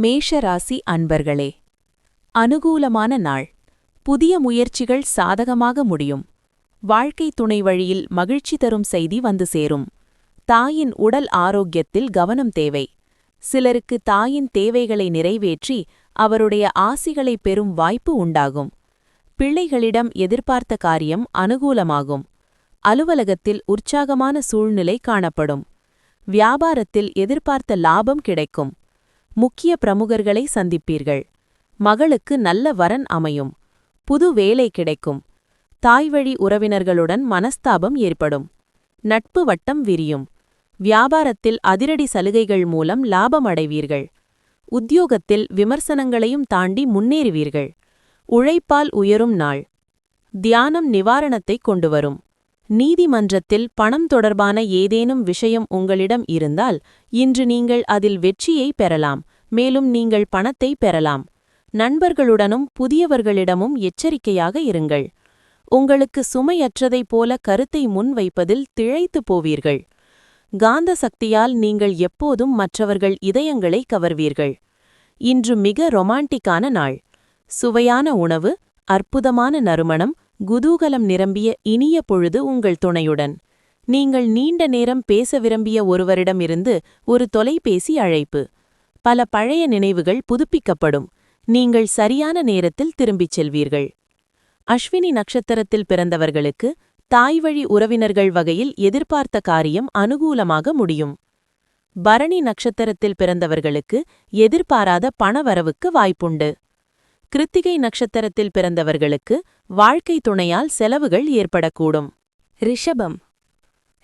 மேஷராசி அன்பர்களே அனுகூலமான நாள். புதிய முயற்சிகள் சாதகமாக முடியும். வாழ்க்கை துணை வழியில் மகிழ்ச்சி தரும் செய்தி வந்து சேரும். தாயின் உடல் ஆரோக்கியத்தில் கவனம் தேவை. சிலருக்கு தாயின் தேவைகளை நிறைவேற்றி அவருடைய ஆசிகளை பெறும் வாய்ப்பு உண்டாகும். பிள்ளைகளிடம் எதிர்பார்த்த காரியம் அனுகூலமாகும். அலுவலகத்தில் உற்சாகமான சூழ்நிலை காணப்படும். வியாபாரத்தில் எதிர்பார்த்த லாபம் கிடைக்கும். முக்கிய பிரமுகர்களை சந்திப்பீர்கள். மகளுக்கு நல்ல வரன் அமையும். புது வேலை கிடைக்கும். தாய்வழி உறவினர்களுடன் மனஸ்தாபம் ஏற்படும். நட்பு வட்டம் விரியும். வியாபாரத்தில் அதிரடி சலுகைகள் மூலம் லாபம் அடைவீர்கள். உத்தியோகத்தில் விமர்சனங்களையும் தாண்டி முன்னேறுவீர்கள். உழைப்பால் உயரும் நாள். தியானம் நிவாரணத்தை கொண்டுவரும். நீதிமன்றத்தில் பணம் தொடர்பான ஏதேனும் விஷயம் உங்களிடம் இருந்தால் இன்று நீங்கள் அதில் வெற்றியை பெறலாம் மேலும் நீங்கள் பணத்தை பெறலாம். நண்பர்களுடனும் புதியவர்களிடமும் எச்சரிக்கையாக இருங்கள். உங்களுக்கு சுமையற்றதைப் போல கருத்தை முன்வைப்பதில் திழைத்து போவீர்கள். காந்த சக்தியால் நீங்கள் எப்போதும் மற்றவர்கள் இதயங்களை கவர்வீர்கள். இன்று மிக ரொமாண்டிக்கான நாள். சுவையான உணவு அற்புதமான நறுமணம் குதூகலம் நிரம்பிய இனிய பொழுது உங்கள் துணையுடன். நீங்கள் நீண்ட நேரம் பேச விரும்பிய ஒருவரிடமிருந்து ஒரு தொலைபேசி அழைப்பு. பல பழைய நினைவுகள் புதுப்பிக்கப்படும். நீங்கள் சரியான நேரத்தில் திரும்பிச் செல்வீர்கள். அஸ்வினி நட்சத்திரத்தில் பிறந்தவர்களுக்கு தாய்வழி உறவினர்கள் வகையில் எதிர்பார்த்த காரியம் அனுகூலமாக முடியும். பரணி நட்சத்திரத்தில் பிறந்தவர்களுக்கு எதிர்பாராத பணவரவுக்கு வாய்ப்புண்டு. கிருத்திகை நட்சத்திரத்தில் பிறந்தவர்களுக்கு வாழ்க்கை துணையால் செலவுகள் ஏற்படக்கூடும். ரிஷபம்.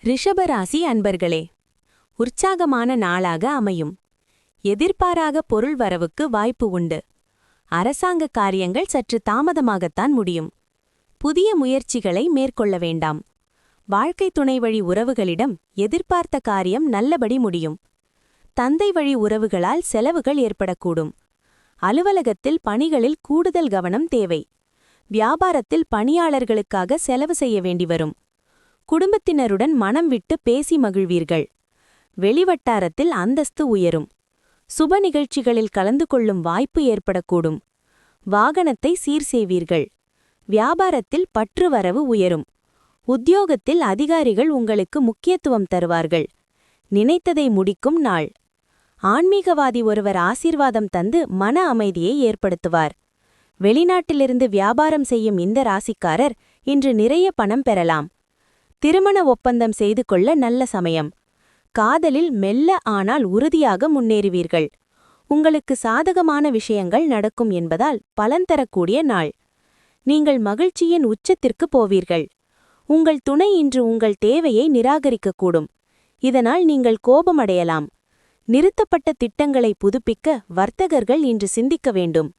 ரிஷபராசி அன்பர்களே உற்சாகமான நாளாக அமையும். எதிர்பாராக பொருள் வரவுக்கு வாய்ப்பு உண்டு. அரசாங்க காரியங்கள் சற்று தாமதமாகத்தான் முடியும். புதிய முயற்சிகளை மேற்கொள்ள வேண்டாம். வாழ்க்கை துணை வழி உறவுகளிடம் எதிர்பார்த்த காரியம் நல்லபடி முடியும். தந்தை வழி உறவுகளால் செலவுகள் ஏற்படக்கூடும். அலுவலகத்தில் பணிகளில் கூடுதல் கவனம் தேவை. வியாபாரத்தில் பணியாளர்களுக்காக செலவு செய்ய வேண்டி வரும் குடும்பத்தினருடன் மனம் விட்டு பேசி மகிழ்வீர்கள். வெளிவட்டாரத்தில் அந்தஸ்து உயரும். சுப நிகழ்ச்சிகளில் கலந்து கொள்ளும் வாய்ப்பு ஏற்படக்கூடும். வாகனத்தை சீர் செய்வீர்கள். வியாபாரத்தில் பற்று வரவு உயரும். உத்தியோகத்தில் அதிகாரிகள் உங்களுக்கு முக்கியத்துவம் தருவார்கள். நினைத்ததை முடிக்கும் நாள். ஆன்மீகவாதி ஒருவர் ஆசீர்வாதம் தந்து மன அமைதியை ஏற்படுத்துவார். வெளிநாட்டிலிருந்து வியாபாரம் செய்யும் இந்த ராசிக்காரர் இன்று நிறைய பணம் பெறலாம். திருமண ஒப்பந்தம் செய்து கொள்ள நல்ல சமயம். காதலில் மெல்ல ஆனால் உறுதியாக முன்னேறுவீர்கள். உங்களுக்கு சாதகமான விஷயங்கள் நடக்கும் என்பதால் பலன் தரக்கூடிய நாள். நீங்கள் மகிழ்ச்சியின் உச்சத்திற்கு போவீர்கள். உங்கள் துணை இன்று உங்கள் தேவையை நிராகரிக்கக்கூடும். இதனால் நீங்கள் கோபமடையலாம். நிறுத்தப்பட்ட திட்டங்களை புதுப்பிக்க வர்த்தகர்கள் இன்று சிந்திக்க வேண்டும்.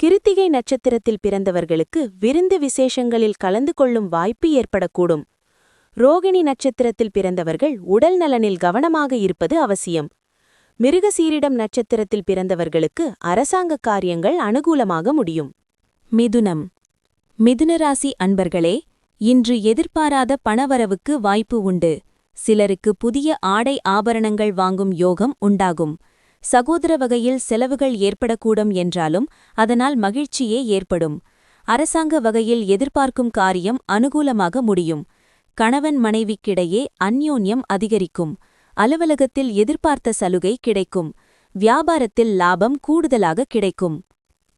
கிருத்திகை நட்சத்திரத்தில் பிறந்தவர்களுக்கு விருந்து விசேஷங்களில் கலந்து கொள்ளும் வாய்ப்பு ஏற்படக்கூடும். ரோகிணி நட்சத்திரத்தில் பிறந்தவர்கள் உடல் நலனில் கவனமாக இருப்பது அவசியம். மிருகசீரிடம் நட்சத்திரத்தில் பிறந்தவர்களுக்கு அரசாங்க காரியங்கள் அனுகூலமாக முடியும். மிதுனம். மிதுனராசி அன்பர்களே இன்று எதிர்பாராத பணவரவுக்கு வாய்ப்பு உண்டு. சிலருக்கு புதிய ஆடை ஆபரணங்கள் வாங்கும் யோகம் உண்டாகும். சகோதர வகையில் செலவுகள் ஏற்படக்கூடும் என்றாலும் அதனால் மகிழ்ச்சியே ஏற்படும். அரசாங்க வகையில் எதிர்பார்க்கும் காரியம் அனுகூலமாக முடியும். கணவன் மனைவிக்கிடையே அந்யோன்யம் அதிகரிக்கும். அலுவலகத்தில் எதிர்பார்த்த சலுகை கிடைக்கும். வியாபாரத்தில் லாபம் கூடுதலாக கிடைக்கும்.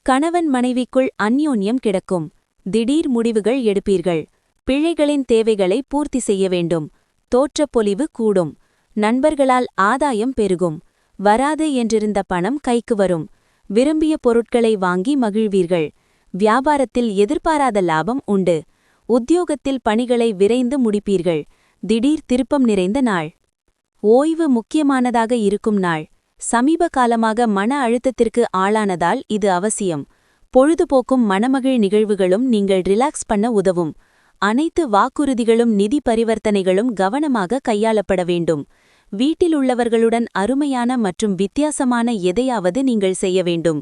கணவன் மனைவிக்குள் அந்யோன்யம் கிடக்கும். திடீர் முடிவுகள் எடுப்பீர்கள். பிழைகளின் தேவைகளை பூர்த்தி செய்ய வேண்டும். தோற்றப்பொலிவு கூடும். நண்பர்களால் ஆதாயம் பெருகும். வராது என்றிருந்த பணம் கைக்கு வரும். விரும்பிய பொருட்களை வாங்கி மகிழ்வீர்கள். வியாபாரத்தில் எதிர்பாராத லாபம் உண்டு. உத்தியோகத்தில் பணிகளை விரைந்து முடிப்பீர்கள். திடீர் திருப்பம் நிறைந்த நாள். ஓய்வு முக்கியமானதாக இருக்கும் நாள். சமீப காலமாக மன அழுத்தத்திற்கு ஆளானதால் இது அவசியம். பொழுதுபோக்கும் மனமகிழ் நிகழ்வுகளும் நீங்கள் ரிலாக்ஸ் பண்ண உதவும். அனைத்து வாக்குறுதிகளும் நிதி பரிவர்த்தனைகளும் கவனமாக கையாளப்பட வேண்டும். வீட்டில் உள்ளவர்களுடன் அருமையான மற்றும் வித்தியாசமான எதையாவது நீங்கள் செய்ய வேண்டும்.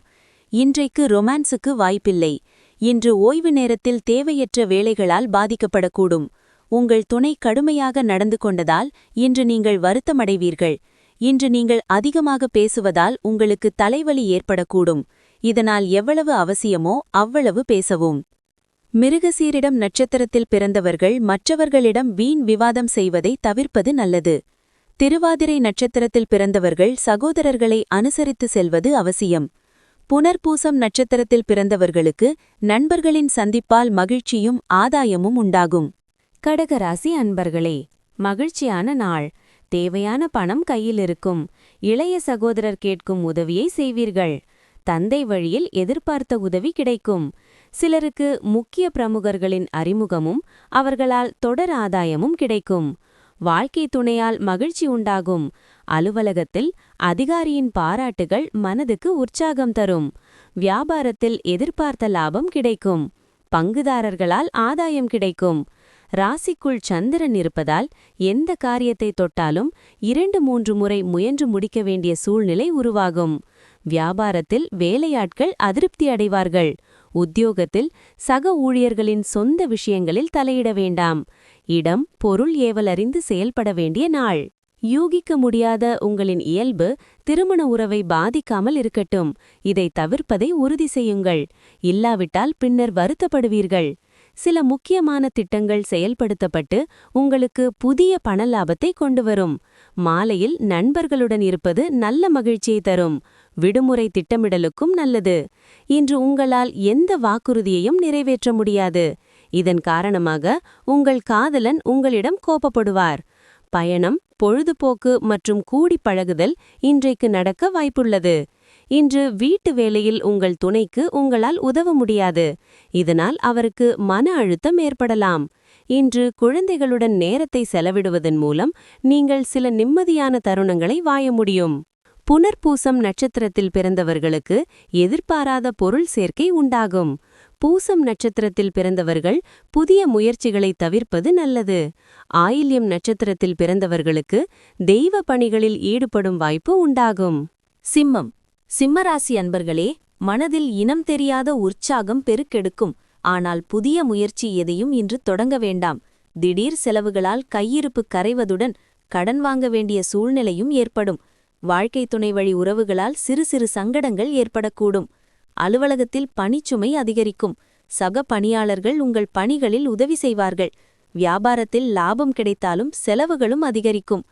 இன்றைக்கு ரொமான்ஸுக்கு வாய்ப்பில்லை. இன்று ஓய்வு நேரத்தில் தேவையற்ற வேலைகளால் பாதிக்கப்படக்கூடும். உங்கள் துணை கடுமையாக நடந்து கொண்டதால் இன்று நீங்கள் வருத்தமடைவீர்கள். இன்று நீங்கள் அதிகமாக பேசுவதால் உங்களுக்கு தலைவலி ஏற்படக்கூடும். இதனால் எவ்வளவு அவசியமோ அவ்வளவு பேசவும். மிருகசீரிடம் நட்சத்திரத்தில் பிறந்தவர்கள் மற்றவர்களிடம் வீண் விவாதம் செய்வதை தவிர்ப்பது நல்லது. திருவாதிரை நட்சத்திரத்தில் பிறந்தவர்கள் சகோதரர்களை அனுசரித்து செல்வது அவசியம். புனர்பூசம் நட்சத்திரத்தில் பிறந்தவர்களுக்கு நண்பர்களின் சந்திப்பால் மகிழ்ச்சியும் ஆதாயமும் உண்டாகும். கடகராசி அன்பர்களே மகிழ்ச்சியான நாள். தேவையான பணம் கையில் இருக்கும். இளைய சகோதரர் கேட்கும் உதவியை செய்வீர்கள். தந்தை வழியில் எதிர்பார்த்த உதவி கிடைக்கும். சிலருக்கு முக்கிய பிரமுகர்களின் அறிமுகமும் அவர்களால் தொடர் ஆதாயமும் கிடைக்கும். வாழ்க்கை துணையால் மகிழ்ச்சி உண்டாகும். அலுவலகத்தில் அதிகாரியின் பாராட்டுகள் மனதுக்கு உற்சாகம் தரும். வியாபாரத்தில் எதிர்பார்த்த லாபம் கிடைக்கும். பங்குதாரர்களால் ஆதாயம் கிடைக்கும். ராசிக்குள் சந்திரன் இருப்பதால் எந்த காரியத்தை தொட்டாலும் இரண்டு மூன்று முறை முயன்று முடிக்க வேண்டிய சூழ்நிலை உருவாகும். வியாபாரத்தில் வேலையாட்கள் அதிருப்தி அடைவார்கள். உத்தியோகத்தில் சக ஊழியர்களின் சொந்த விஷயங்களில் தலையிட வேண்டாம். இடம் பொருள் ஏவலறிந்து செயல்பட வேண்டிய நாள். யூகிக்க முடியாத உங்களின் இயல்பு திருமண உறவை பாதிக்காமல் இருக்கட்டும். இதை தவிர்ப்பதை உறுதி செய்யுங்கள். இல்லாவிட்டால் பின்னர் வருத்தப்படுவீர்கள். சில முக்கியமான திட்டங்கள் செயல்படுத்தப்பட்டு உங்களுக்கு புதிய பண லாபத்தை கொண்டு வரும். மாலையில் நண்பர்களுடன் இருப்பது நல்ல மகிழ்ச்சியை தரும். விடுமுறை திட்டமிடலுக்கும் நல்லது. இன்று உங்களால் எந்த வாக்குறுதியையும் நிறைவேற்ற முடியாது. இதன் காரணமாக உங்கள் காதலன் உங்களிடம் கோபப்படுவார். பயணம் பொழுதுபோக்கு மற்றும் கூடி பழகுதல் இன்றைக்கு நடக்க வாய்ப்புள்ளது. இன்று வீட்டு வேலையில் உங்கள் துணைக்கு உங்களால் உதவ முடியாது. இதனால் அவருக்கு மன அழுத்தம் ஏற்படலாம். இன்று குழந்தைகளுடன் நேரத்தை செலவிடுவதன் மூலம் நீங்கள் சில நிம்மதியான தருணங்களை வாய முடியும். புனர்பூசம் நட்சத்திரத்தில் பிறந்தவர்களுக்கு எதிர்பாராத பொருள் சேர்க்கை உண்டாகும். பூசம் நட்சத்திரத்தில் பிறந்தவர்கள் புதிய முயற்சிகளை தவிர்ப்பது நல்லது. ஆயில்யம் நட்சத்திரத்தில் பிறந்தவர்களுக்கு தெய்வ பணிகளில் ஈடுபடும் வாய்ப்பு உண்டாகும். சிம்மம். சிம்மராசி அன்பர்களே மனதில் இனம் தெரியாத உற்சாகம் பெருக்கெடுக்கும். ஆனால் புதிய முயற்சி எதையும் இன்று தொடங்க வேண்டாம். திடீர் செலவுகளால் கையிருப்பு கரைவதுடன் கடன் வாங்க வேண்டிய சூழ்நிலையும் ஏற்படும். வாழ்க்கை துணை வழி உறவுகளால் சிறு சிறு சங்கடங்கள் ஏற்படக்கூடும். அலுவலகத்தில் பணிச்சுமை அதிகரிக்கும். சக பணியாளர்கள் உங்கள் பணிகளில் உதவி செய்வார்கள். வியாபாரத்தில் லாபம் கிடைத்தாலும் செலவுகளும் அதிகரிக்கும்.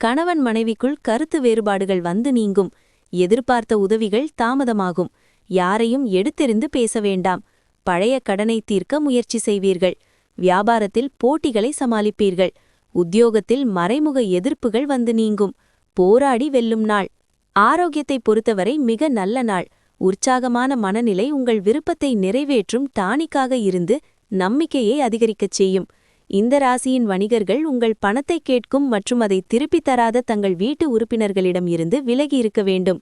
கணவன் மனைவிக்குள் கருத்து வேறுபாடுகள் வந்து நீங்கும். எதிர்பார்த்த உதவிகள் தாமதமாகும். யாரையும் எடுத்தெறிந்து பேச வேண்டாம். பழைய கடனை தீர்க்க முயற்சி செய்வீர்கள். வியாபாரத்தில் போட்டிகளை சமாளிப்பீர்கள். உத்தியோகத்தில் மறைமுக எதிர்ப்புகள் வந்து நீங்கும். போராடி வெல்லும் நாள். ஆரோக்கியத்தை பொறுத்தவரை மிக நல்ல நாள். உற்சாகமான மனநிலை உங்கள் விருப்பத்தை நிறைவேற்றும் டானிக்காக இருந்து நம்பிக்கையை அதிகரிக்கச் செய்யும். இந்த ராசியின் வணிகர்கள் உங்கள் பணத்தை கேட்கும் மற்றும் அதை திருப்பித் தராத தங்கள் வீட்டு உறுப்பினர்களிடம் இருந்து விலகி இருக்க வேண்டும்.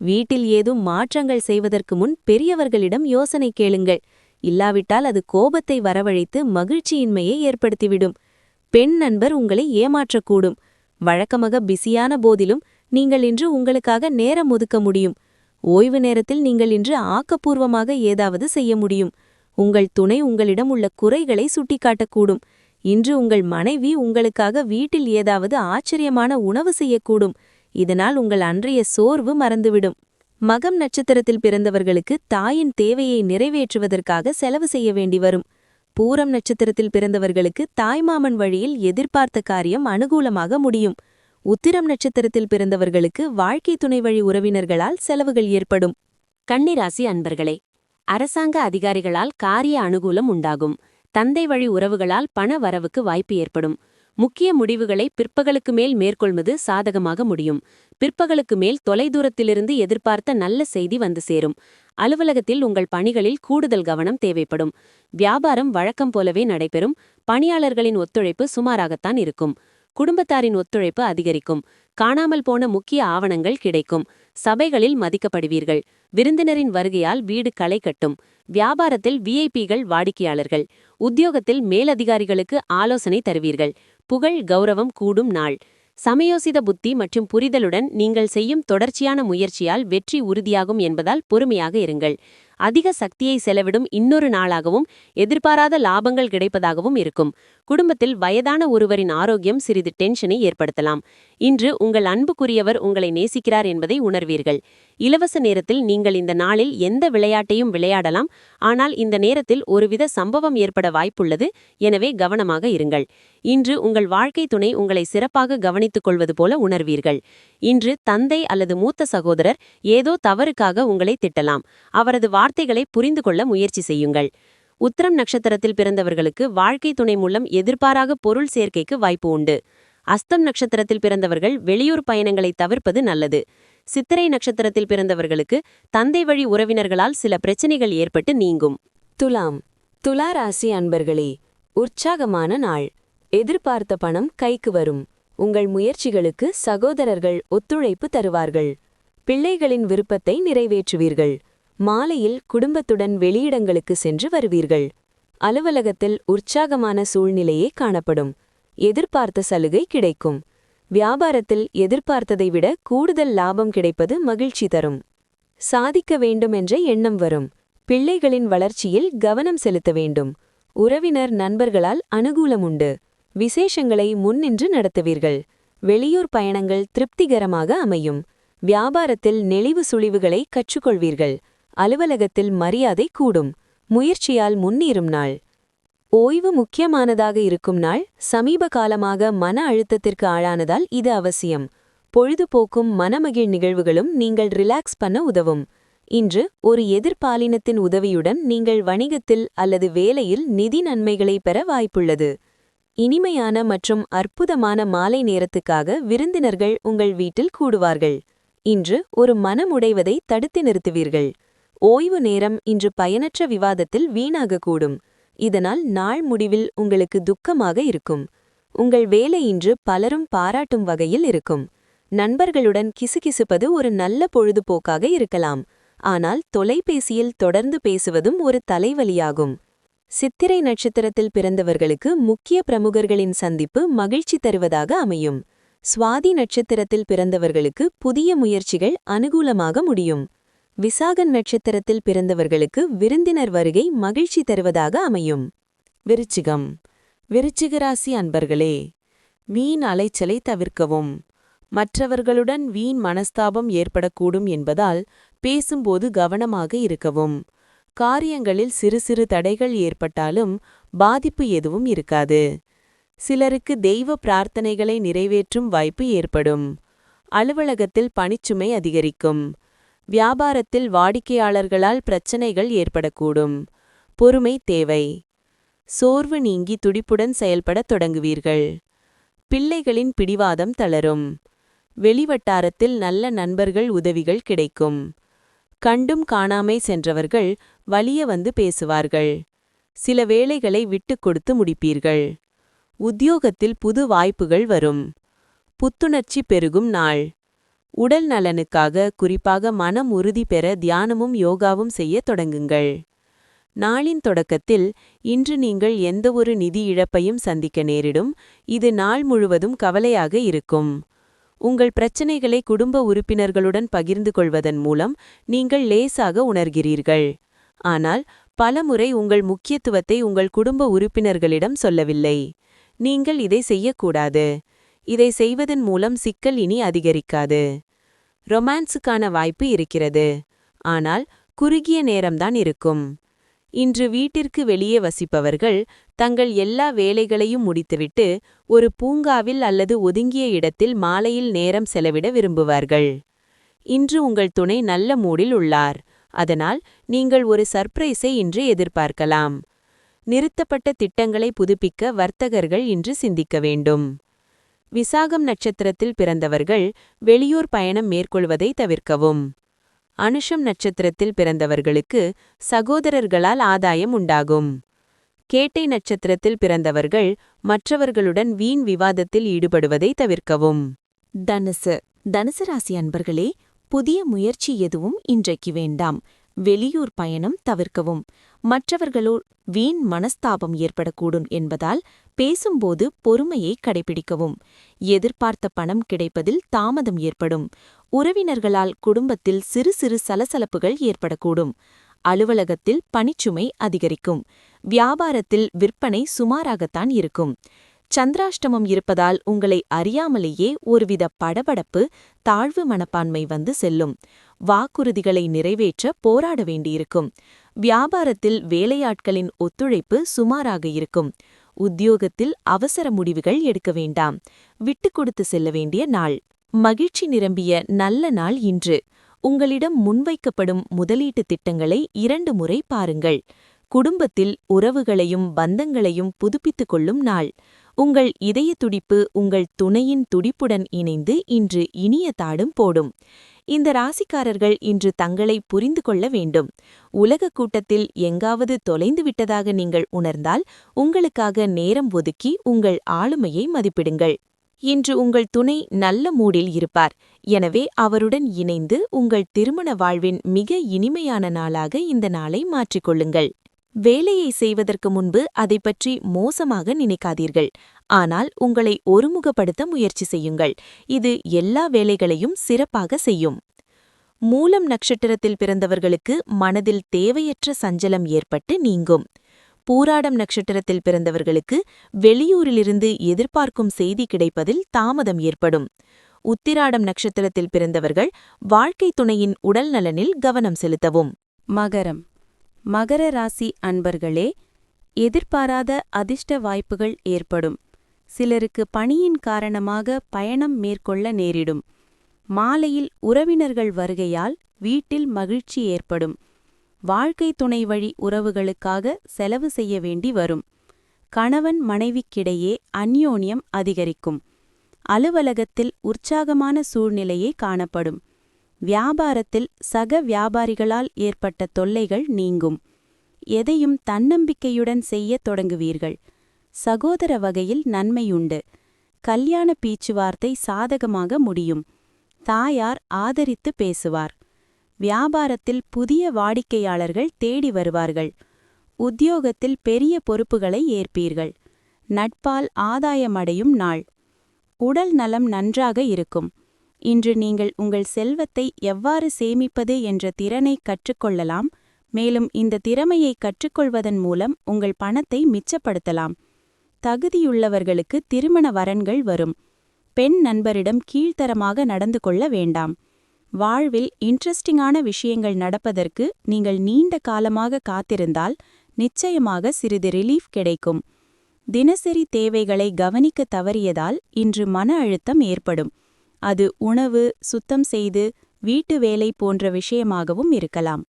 வீட்டில் ஏதும் மாற்றங்கள் செய்வதற்கு முன் பெரியவர்களிடம் யோசனை கேளுங்கள். இல்லாவிட்டால் அது கோபத்தை வரவழைத்து மகிழ்ச்சியின்மையை ஏற்படுத்திவிடும். பெண் நண்பர் உங்களை ஏமாற்றக்கூடும். வழக்கமாக பிஸியான போதிலும் நீங்கள் இன்று உங்களுக்காக நேரம் ஒதுக்க முடியும். ஓய்வு நேரத்தில் நீங்கள் இன்று ஆக்கப்பூர்வமாக ஏதாவது செய்ய முடியும். உங்கள் துணை உங்களிடம் உள்ள குறைகளை சுட்டிக்காட்டக்கூடும். இன்று உங்கள் மனைவி உங்களுக்காக வீட்டில் ஏதாவது ஆச்சரியமான உணவு செய்யக்கூடும். இதனால் உங்கள் அன்றைய சோர்வு மறந்துவிடும். மகம் நட்சத்திரத்தில் பிறந்தவர்களுக்கு தாயின் தேவையை நிறைவேற்றுவதற்காக செலவு செய்ய வேண்டி வரும் பூரம் நட்சத்திரத்தில் பிறந்தவர்களுக்கு தாய்மாமன் வழியில் எதிர்பார்த்த காரியம் அனுகூலமாக முடியும். உத்திரம் நட்சத்திரத்தில் பிறந்தவர்களுக்கு வாழ்க்கை துணை வழி உறவினர்களால் செலவுகள் ஏற்படும். கன்னிராசி அன்பர்களே அரசாங்க அதிகாரிகளால் காரிய அனுகூலம் உண்டாகும். தந்தை வழி உறவுகளால் பண வரவுக்கு வாய்ப்பு ஏற்படும். முக்கிய முடிவுகளை பிற்பகலுக்கு மேல் மேற்கொள்வது சாதகமாக முடியும். பிற்பகலுக்கு மேல் தொலைதூரத்திலிருந்து எதிர்பார்த்த நல்ல செய்தி வந்து சேரும். அலுவலகத்தில் உங்கள் பணிகளில் கூடுதல் கவனம் தேவைப்படும். வியாபாரம் வழக்கம் போலவே நடைபெறும். பணியாளர்களின் ஒத்துழைப்பு சுமாராகத்தான் இருக்கும். குடும்பத்தாரின் ஒத்துழைப்பு அதிகரிக்கும். காணாமல் போன முக்கிய ஆவணங்கள் கிடைக்கும். சபைகளில் மதிக்கப்படுவீர்கள். விருந்தினரின் வருகையால் வீடு களை கட்டும். வியாபாரத்தில் விஐபிகள் வாடிக்கையாளர்கள். உத்தியோகத்தில் மேலதிகாரிகளுக்கு ஆலோசனை தருவீர்கள். புகழ் கௌரவம் கூடும் நாள். சமயோசித புத்தி மற்றும் புரிதலுடன் நீங்கள் செய்யும் தொடர்ச்சியான முயற்சியால் வெற்றி உறுதியாகும் என்பதால் பொறுமையாக இருங்கள். அதிக சக்தியை செலவிடும் இன்னொரு நாளாகவும் எதிர்பாராத லாபங்கள் கிடைப்பதாகவும் இருக்கும். குடும்பத்தில் வயதான ஒருவரின் ஆரோக்கியம் சிறிது டென்ஷனை ஏற்படுத்தலாம். இன்று உங்கள் அன்புக்குரியவர் உங்களை நேசிக்கிறார் என்பதை உணர்வீர்கள். இலவச நேரத்தில் நீங்கள் இந்த நாளில் எந்த விளையாட்டையும் விளையாடலாம். ஆனால் இந்த நேரத்தில் ஒருவித சம்பவம் ஏற்பட வாய்ப்புள்ளது. எனவே கவனமாக இருங்கள். இன்று உங்கள் வாழ்க்கை துணை உங்களை சிறப்பாக கவனித்துக் கொள்வது போல உணர்வீர்கள். இன்று தந்தை அல்லது மூத்த சகோதரர் ஏதோ தவறுக்காக உங்களை திட்டலாம். அவரது வார்த்தைகளை புரிந்து கொள்ள முயற்சி செய்யுங்கள். உத்திரம் நட்சத்திரத்தில் பிறந்தவர்களுக்கு வாழ்க்கை துணை மூலம் எதிர்பாராக பொருள் சேர்க்கைக்கு வாய்ப்பு உண்டு. அஸ்தம் நட்சத்திரத்தில் பிறந்தவர்கள் வெளியூர் பயணங்களை தவிர்ப்பது நல்லது. சித்திரை நட்சத்திரத்தில் பிறந்தவர்களுக்கு தந்தை வழி உறவினர்களால் சில பிரச்சனைகள் ஏற்பட்டு நீங்கும். துலாம். துலா ராசி அன்பர்களே உற்சாகமான நாள். எதிர்பார்த்த பணம் கைக்கு வரும். உங்கள் முயற்சிகளுக்கு சகோதரர்கள் ஒத்துழைப்பு தருவார்கள். பிள்ளைகளின் விருப்பத்தை நிறைவேற்றுவீர்கள். மாலையில் குடும்பத்துடன் வெளியிடங்களுக்கு சென்று வருவீர்கள். அலுவலகத்தில் உற்சாகமான சூழ்நிலையே காணப்படும். எதிர்பார்த்த சலுகை கிடைக்கும். வியாபாரத்தில் எதிர்பார்த்ததை விட கூடுதல் லாபம் கிடைப்பது மகிழ்ச்சி தரும். சாதிக்க வேண்டும் என்ற எண்ணம் வரும். பிள்ளைகளின் வளர்ச்சியில் கவனம் செலுத்த வேண்டும். உறவினர் நண்பர்களால் அனுகூலம் உண்டு. விசேஷங்களை முன்னின்று நடத்துவீர்கள். வெளியூர் பயணங்கள் திருப்திகரமாக அமையும். வியாபாரத்தில் நெளிவு சுழிவுகளை கற்றுக்கொள்வீர்கள். அலுவலகத்தில் மரியாதை கூடும். முயற்சியால் முன்னேறும் நாள். ஓய்வு முக்கியமானதாக இருக்கும் நாள். சமீப காலமாக மன அழுத்தத்திற்கு ஆளானதால் இது அவசியம். பொழுதுபோக்கும் மனமகிழ் நிகழ்வுகளும் நீங்கள் ரிலாக்ஸ் பண்ண உதவும். இன்று ஒரு எதிர்பாலினத்தின் உதவியுடன் நீங்கள் வணிகத்தில் அல்லது வேலையில் நிதி நன்மைகளை பெற வாய்ப்புள்ளது. இனிமையான மற்றும் அற்புதமான மாலை நேரத்துக்காக விருந்தினர்கள் உங்கள் வீட்டில் கூடுவார்கள். இன்று ஒரு மனமுடைவதை தடுத்து நிறுத்துவீர்கள். ஓய்வு நேரம் இன்று பயனற்ற விவாதத்தில் வீணாகக்கூடும். இதனால் நாள் முடிவில் உங்களுக்கு துக்கமாக இருக்கும். உங்கள் வேலை இன்று பலரும் பாராட்டும் வகையில் இருக்கும். நண்பர்களுடன் கிசுகிசுப்பது ஒரு நல்ல பொழுதுபோக்காக இருக்கலாம். ஆனால் தொலைபேசியில் தொடர்ந்து பேசுவதும் ஒரு தலைவலியாகும். சித்திரை நட்சத்திரத்தில் பிறந்தவர்களுக்கு முக்கிய பிரமுகர்களின் சந்திப்பு மகிழ்ச்சி தருவதாக அமையும். சுவாதி நட்சத்திரத்தில் பிறந்தவர்களுக்கு புதிய முயற்சிகள் அனுகூலமாக முடியும். விசாகன் நட்சத்திரத்தில் பிறந்தவர்களுக்கு விருந்தினர் வருகை மகிழ்ச்சி தருவதாக அமையும். விருச்சிகம். விருச்சிகராசி அன்பர்களே வீண் அலைச்சலை தவிர்க்கவும். மற்றவர்களுடன் வீண் மனஸ்தாபம் ஏற்படக்கூடும் என்பதால் பேசும்போது கவனமாக இருக்கவும். காரியங்களில் சிறு சிறு தடைகள் ஏற்பட்டாலும் பாதிப்பு எதுவும் இருக்காது. சிலருக்கு தெய்வ பிரார்த்தனைகளை நிறைவேற்றும் வாய்ப்பு ஏற்படும். அலுவலகத்தில் பணிச்சுமை அதிகரிக்கும். வியாபாரத்தில் வாடிக்கையாளர்களால் பிரச்சனைகள் ஏற்படக்கூடும். பொறுமை தேவை. சோர்வு நீங்கி துடிப்புடன் செயல்படத் தொடங்குவீர்கள். பிள்ளைகளின் பிடிவாதம் தளரும். வெளிவட்டாரத்தில் நல்ல நண்பர்கள் உதவிகள் கிடைக்கும். கண்டும் காணாமை சென்றவர்கள் வலிய வந்து பேசுவார்கள். சில வேளைகளை விட்டுக் கொடுத்து முடிப்பீர்கள். உத்தியோகத்தில் புது வாய்ப்புகள் வரும். புத்துணர்ச்சி பெருகும் நாள். உடல் நலனுக்காக குறிப்பாக மனம் உறுதி பெற தியானமும் யோகாவும் செய்ய தொடங்குங்கள். நாளின் தொடக்கத்தில் இன்று நீங்கள் எந்தவொரு நிதி இழப்பையும் சந்திக்க நேரிடும். இது நாள் முழுவதும் கவலையாக இருக்கும். உங்கள் பிரச்சனைகளை குடும்ப உறுப்பினர்களுடன் பகிர்ந்து கொள்வதன் மூலம் நீங்கள் லேசாக உணர்கிறீர்கள். ஆனால் பலமுறை உங்கள் முக்கியத்துவத்தை உங்கள் குடும்ப உறுப்பினர்களிடம் சொல்லவில்லை. நீங்கள் இதை செய்யக்கூடாது. இதை செய்வதன் மூலம் சிக்கல் இனி அதிகரிக்காது. ரொமான்ஸுக்கான வாய்ப்பு இருக்கிறது. ஆனால் குறுகிய நேரம்தான் இருக்கும். இன்று வீட்டிற்கு வெளியே வசிப்பவர்கள் தங்கள் எல்லா வேலைகளையும் முடித்துவிட்டு ஒரு பூங்காவில் அல்லது ஒதுங்கிய இடத்தில் மாலையில் நேரம் செலவிட விரும்புவார்கள். இன்று உங்கள் துணை நல்ல மூடில் உள்ளார். அதனால் நீங்கள் ஒரு சர்ப்ரைஸை இன்று எதிர்பார்க்கலாம். நிறுத்தப்பட்ட திட்டங்களை புதுப்பிக்க வர்த்தகர்கள் இன்று சிந்திக்க வேண்டும். விசாகம் நட்சத்திரத்தில் பிறந்தவர்கள் வெளியூர் பயணம் மேற்கொள்வதை தவிர்க்கவும். அனுஷம் நட்சத்திரத்தில் பிறந்தவர்களுக்கு சகோதரர்களால் ஆதாயம் உண்டாகும். கேட்டை நட்சத்திரத்தில் பிறந்தவர்கள் மற்றவர்களுடன் வீண் விவாதத்தில் ஈடுபடுவதை தவிர்க்கவும். தனுசு. தனுசு ராசி அன்பர்களே புதிய முயற்சி எதுவும் இன்றைக்கு வேண்டாம். வெளியூர் பயணம் தவிர்க்கவும். மற்றவர்களோ வீண் மனஸ்தாபம் ஏற்படக்கூடும் என்பதால் பேசும்போது பொறுமையை கடைபிடிக்கவும். எதிர்பார்த்த பணம் கிடைப்பதில் தாமதம் ஏற்படும். உறவினர்களால் குடும்பத்தில் சிறு சிறு சலசலப்புகள் ஏற்படக்கூடும். அலுவலகத்தில் பணிச்சுமை அதிகரிக்கும். வியாபாரத்தில் விற்பனை சுமாராகத்தான் இருக்கும். சந்திராஷ்டமம் இருப்பதால் உங்களை அறியாமலேயே ஒருவித படபடப்பு தாழ்வு மனப்பான்மை வந்து செல்லும். வாக்குறுதிகளை நிறைவேற்ற போராட வேண்டியிருக்கும். வியாபாரத்தில் வேலையாட்களின் ஒத்துழைப்பு சுமாராக இருக்கும். உத்தியோகத்தில் அவசர முடிவுகள் எடுக்க வேண்டாம். விட்டுக் கொடுத்து செல்ல வேண்டிய நாள். மகிழ்ச்சி நிரம்பிய நல்ல நாள் இன்று. உங்களிடம் முன்வைக்கப்படும் முதலீட்டு திட்டங்களை இரண்டு முறை பாருங்கள். குடும்பத்தில் உறவுகளையும் பந்தங்களையும் புதுப்பித்துக் கொள்ளும் நாள். உங்கள் இதய துடிப்பு உங்கள் துணையின் துடிப்புடன் இணைந்து இன்று இனிய தாடும் போடும். இந்த ராசிக்காரர்கள் இன்று தங்களை புரிந்து கொள்ள வேண்டும். உலக கூட்டத்தில் எங்காவது தொலைந்து விட்டதாக நீங்கள் உணர்ந்தால் உங்களுக்காக நேரம் ஒதுக்கி உங்கள் ஆளுமையை மதிப்பிடுங்கள். இன்று உங்கள் துணை நல்ல மூடில் இருப்பார். எனவே அவருடன் இணைந்து உங்கள் திருமண வாழ்வின் மிக இனிமையான நாளாக இந்த நாளை மாற்றிக்கொள்ளுங்கள். வேலையை செய்வதற்கு முன்பு அதை பற்றி மோசமாக நினைக்காதீர்கள். ஆனால் உங்களை ஒருமுகப்படுத்த முயற்சி செய்யுங்கள். இது எல்லா வேலைகளையும் சிறப்பாக செய்யும். மூலம் நட்சத்திரத்தில் பிறந்தவர்களுக்கு மனதில் தேவையற்ற சஞ்சலம் ஏற்பட்டு நீங்கும். பூராடம் நட்சத்திரத்தில் பிறந்தவர்களுக்கு வெளியூரிலிருந்து எதிர்பார்க்கும் செய்தி கிடைப்பதில் தாமதம் ஏற்படும். உத்திராடம் நட்சத்திரத்தில் பிறந்தவர்கள் வாழ்க்கை துணையின் உடல் நலனில் கவனம் செலுத்தவும். மகரம். மகர ராசி அன்பர்களே எதிர்பாராத அதிர்ஷ்ட வாய்ப்புகள் ஏற்படும். சிலருக்கு பணியின் காரணமாக பயணம் மேற்கொள்ள நேரிடும். மாலையில் உறவினர்கள் வருகையால் வீட்டில் மகிழ்ச்சி ஏற்படும். வாழ்க்கை துணை வழி உறவுகளுக்காக செலவு செய்ய வேண்டி வரும். கணவன் மனைவிக்கிடையே அந்யோன்யம் அதிகரிக்கும். அலுவலகத்தில் உற்சாகமான சூழ்நிலையே காணப்படும். வியாபாரத்தில் சக வியாபாரிகளால் ஏற்பட்ட தொல்லைகள் நீங்கும். எதையும் தன்னம்பிக்கையுடன் செய்யத் தொடங்குவீர்கள். சகோதர வகையில் நன்மையுண்டு. கல்யாண பேச்சுவார்த்தை சாதகமாக முடியும். தாயார் ஆதரித்து பேசுவார். வியாபாரத்தில் புதிய வாடிக்கையாளர்கள் தேடி வருவார்கள். உத்தியோகத்தில் பெரிய பொறுப்புகளை ஏற்பீர்கள். நட்பால் ஆதாயமடையும் நாள். உடல் நலம் நன்றாக இருக்கும். இன்று நீங்கள் உங்கள் செல்வத்தை எவ்வாறு சேமிப்பது என்ற திறனை கற்றுக்கொள்ளலாம் மேலும் இந்த திறமையை கற்றுக்கொள்வதன் மூலம் உங்கள் பணத்தை மிச்சப்படுத்தலாம். தகுதியுள்ளவர்களுக்கு திருமண வரன்கள் வரும். பெண் நண்பரிடம் கீழ்த்தரமாக நடந்து கொள்ள வேண்டாம். வாழ்வில் இன்ட்ரெஸ்டிங்கான விஷயங்கள் நடப்பதற்கு நீங்கள் நீண்ட காலமாக காத்திருந்தால் நிச்சயமாக சிறிது ரிலீஃப் கிடைக்கும். தினசரி தேவைகளை கவனிக்க தவறியதால் இன்று மன அழுத்தம் ஏற்படும். அது உணவு சுத்தம் செய்து வீட்டு வேலை போன்ற விஷயமாகவும் இருக்கலாம்.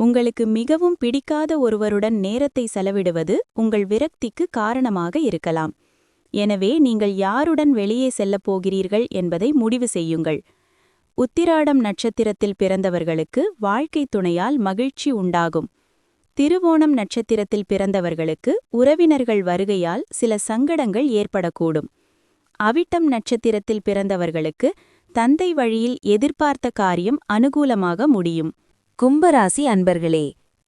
உங்களுக்கு மிகவும் பிடிக்காத ஒருவருடன் நேரத்தை செலவிடுவது உங்கள் விரக்திக்கு காரணமாக இருக்கலாம். எனவே நீங்கள் யாருடன் வெளியே செல்லப் போகிறீர்கள் என்பதை முடிவு செய்யுங்கள். உத்திராடம் நட்சத்திரத்தில் பிறந்தவர்களுக்கு வாழ்க்கை துணையால் மகிழ்ச்சி உண்டாகும். திருவோணம் நட்சத்திரத்தில் பிறந்தவர்களுக்கு உறவினர்கள் வருகையால் சில சங்கடங்கள் ஏற்படக்கூடும். அவிட்டம் நட்சத்திரத்தில் பிறந்தவர்களுக்கு தந்தை வழியில் எதிர்பார்த்த காரியம் அனுகூலமாக முடியும். கும்பராசி அன்பர்களே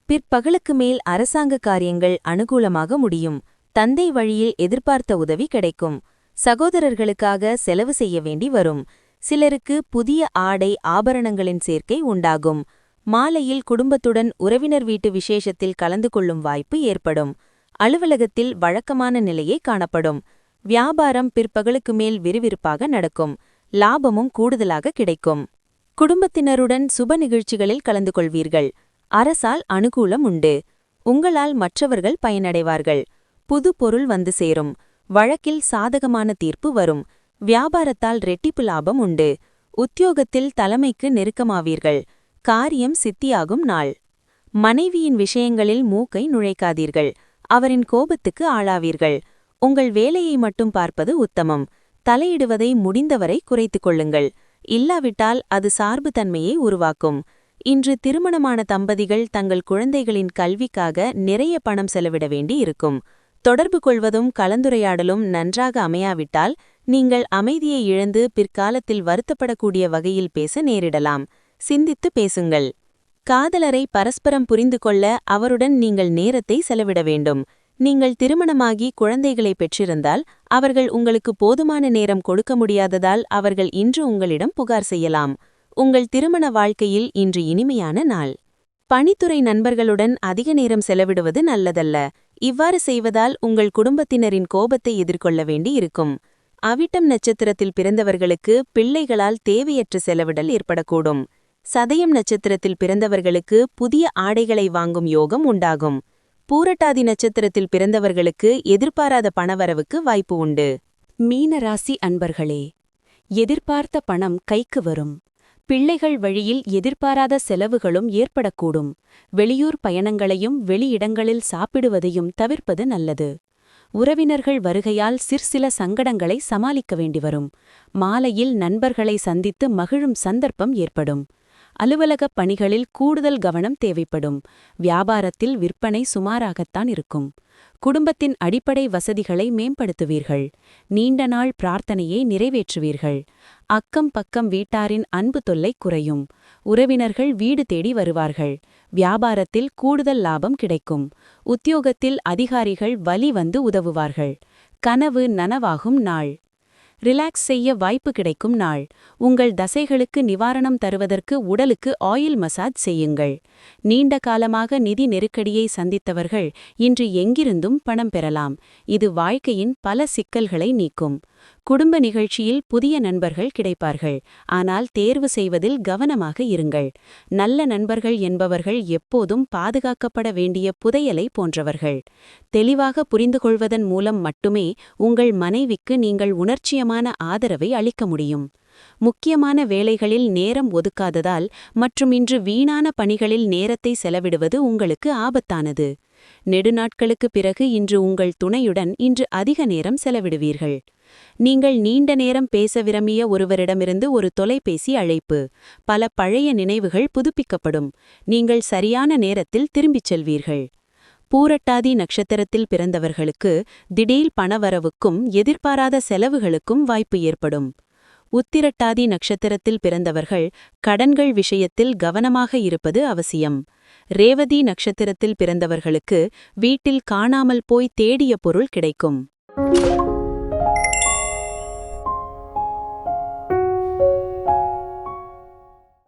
பிற்பகலுக்கு மேல் அரசாங்க காரியங்கள் அனுகூலமாக முடியும். தந்தை வழியில் எதிர்பார்த்த உதவி கிடைக்கும். சகோதரர்களுக்காக செலவு செய்ய வேண்டி வரும். சிலருக்கு புதிய ஆடை ஆபரணங்களின் சேர்க்கை உண்டாகும். மாலையில் குடும்பத்துடன் உறவினர் வீட்டு விசேஷத்தில் கலந்து கொள்ளும் வாய்ப்பு ஏற்படும். அலுவலகத்தில் வழக்கமான நிலையே காணப்படும். வியாபாரம் பிற்பகலுக்கு மேல் விறுவிறுப்பாக நடக்கும். லாபமும் கூடுதலாக கிடைக்கும். குடும்பத்தினருடன் சுப நிகழ்ச்சிகளில் கலந்து கொள்வீர்கள். அரசால் அனுகூலம் உண்டு. உங்களால் மற்றவர்கள் பயனடைவார்கள். புது பொருள் வந்து சேரும். வழக்கில் சாதகமான தீர்ப்பு வரும். வியாபாரத்தால் ரெட்டிப்பு லாபம் உண்டு. உத்தியோகத்தில் தலைமைக்கு நெருக்கமாவீர்கள். காரியம் சித்தியாகும் நாள். மனைவியின் விஷயங்களில் மூக்கை நுழைக்காதீர்கள். அவரின் கோபத்துக்கு ஆளாவீர்கள். உங்கள் வேலையை மட்டும் பார்ப்பது உத்தமம். தலையிடுவதை முடிந்தவரை குறைத்துக் கொள்ளுங்கள். இல்லாவிட்டால் அது சார்பு தன்மையை உருவாக்கும். இன்று திருமணமான தம்பதிகள் தங்கள் குழந்தைகளின் கல்விக்காக நிறைய பணம் செலவிட வேண்டி இருக்கும். தொடர்பு கொள்வதும் கலந்துரையாடலும் நன்றாக அமையாவிட்டால் நீங்கள் அமைதியை இழந்து பிற்காலத்தில் வருத்தப்படக்கூடிய வகையில் பேச நேரிடலாம். சிந்தித்து பேசுங்கள். காதலரை பரஸ்பரம் புரிந்து கொள்ள அவருடன் நீங்கள் நேரத்தை செலவிட வேண்டும். நீங்கள் திருமணமாகி குழந்தைகளை பெற்றிருந்தால் அவர்கள் உங்களுக்கு போதுமான நேரம் கொடுக்க முடியாததால் அவர்கள் இன்று உங்களிடம் புகார் செய்யலாம். உங்கள் திருமண வாழ்க்கையில் இன்று இனிமையான நாள். பணித்துறை நண்பர்களுடன் அதிக நேரம் செலவிடுவது நல்லதல்ல. இவ்வாறு செய்வதால் உங்கள் குடும்பத்தினரின் கோபத்தை எதிர்கொள்ள வேண்டி இருக்கும். அவிட்டம் நட்சத்திரத்தில் பிறந்தவர்களுக்கு பிள்ளைகளால் தேவையற்ற செலவிடல் ஏற்படக்கூடும். சதயம் நட்சத்திரத்தில் பிறந்தவர்களுக்கு புதிய ஆடைகளை வாங்கும் யோகம் உண்டாகும். பூரட்டாதி நட்சத்திரத்தில் பிறந்தவர்களுக்கு எதிர்பாராத பணவரவுக்கு வாய்ப்பு உண்டு. மீன ராசி அன்பர்களே எதிர்பார்த்த பணம் கைக்கு வரும். பிள்ளைகள் வழியில் எதிர்பாராத செலவுகளும் ஏற்படக்கூடும். வெளியூர் பயணங்களையும் வெளியிடங்களில் சாப்பிடுவதையும் தவிர்ப்பது நல்லது. உறவினர்கள் வருகையால் சிற்சில சங்கடங்களை சமாளிக்க வேண்டி வரும் மாலையில் நண்பர்களை சந்தித்து மகிழும் சந்தர்ப்பம் ஏற்படும். அலுவலகப் பணிகளில் கூடுதல் கவனம் தேவைப்படும். வியாபாரத்தில் விற்பனை சுமாராகத்தான் இருக்கும். குடும்பத்தின் அடிப்படை வசதிகளை மேம்படுத்துவீர்கள். நீண்ட நாள் பிரார்த்தனையை நிறைவேற்றுவீர்கள். அக்கம் பக்கம் வீட்டாரின் அன்பு தொல்லை குறையும். உறவினர்கள் வீடு தேடி வருவார்கள். வியாபாரத்தில் கூடுதல் லாபம் கிடைக்கும். உத்தியோகத்தில் அதிகாரிகள் வலி வந்து உதவுவார்கள். கனவு நனவாகும் நாள். ரிலாக்ஸ் செய்ய வாய்ப்பு கிடைக்கும் நாள். உங்கள் தசைகளுக்கு நிவாரணம் தருவதற்கு உடலுக்கு ஆயில் மசாஜ் செய்யுங்கள். நீண்ட காலமாக நிதி நெருக்கடியை சந்தித்தவர்கள் இன்று எங்கிருந்தும் பணம் பெறலாம். இது வாழ்க்கையின் பல சிக்கல்களை நீக்கும். குடும்ப நிகழ்ச்சியில் புதிய நண்பர்கள் கிடைப்பார்கள். ஆனால் தேர்வு செய்வதில் கவனமாக இருங்கள். நல்ல நண்பர்கள் என்பவர்கள் எப்போதும் பாதுகாக்கப்பட வேண்டிய புதையலை போன்றவர்கள். தெளிவாக புரிந்து கொள்வதன் மூலம் மட்டுமே உங்கள் மனைவிக்கு நீங்கள் உணர்ச்சியமான ஆதரவை அளிக்க முடியும். முக்கியமான வேலைகளில் நேரம் ஒதுக்காததால் மற்றும் இன்று வீணான பணிகளில் நேரத்தை செலவிடுவது உங்களுக்கு ஆபத்தானது. நெடுநாட்களுக்கு பிறகு இன்று உங்கள் துணையுடன் இன்று அதிக நேரம் செலவிடுவீர்கள். நீங்கள் நீண்ட நேரம் பேச விரும்பிய ஒருவரிடமிருந்து ஒரு தொலைபேசி அழைப்பு. பல பழைய நினைவுகள் புதுப்பிக்கப்படும். நீங்கள் சரியான நேரத்தில் திரும்பிச் செல்வீர்கள். பூரட்டாதி நட்சத்திரத்தில் பிறந்தவர்களுக்கு திடீர் பணவரவுக்கும் எதிர்பாராத செலவுகளுக்கும் வாய்ப்பு ஏற்படும். உத்திரட்டாதி நட்சத்திரத்தில் பிறந்தவர்கள் கடன்கள் விஷயத்தில் கவனமாக இருப்பது அவசியம். ரேவதி நட்சத்திரத்தில் பிறந்தவர்களுக்கு வீட்டில் காணாமல் போய் தேடிய பொருள் கிடைக்கும்.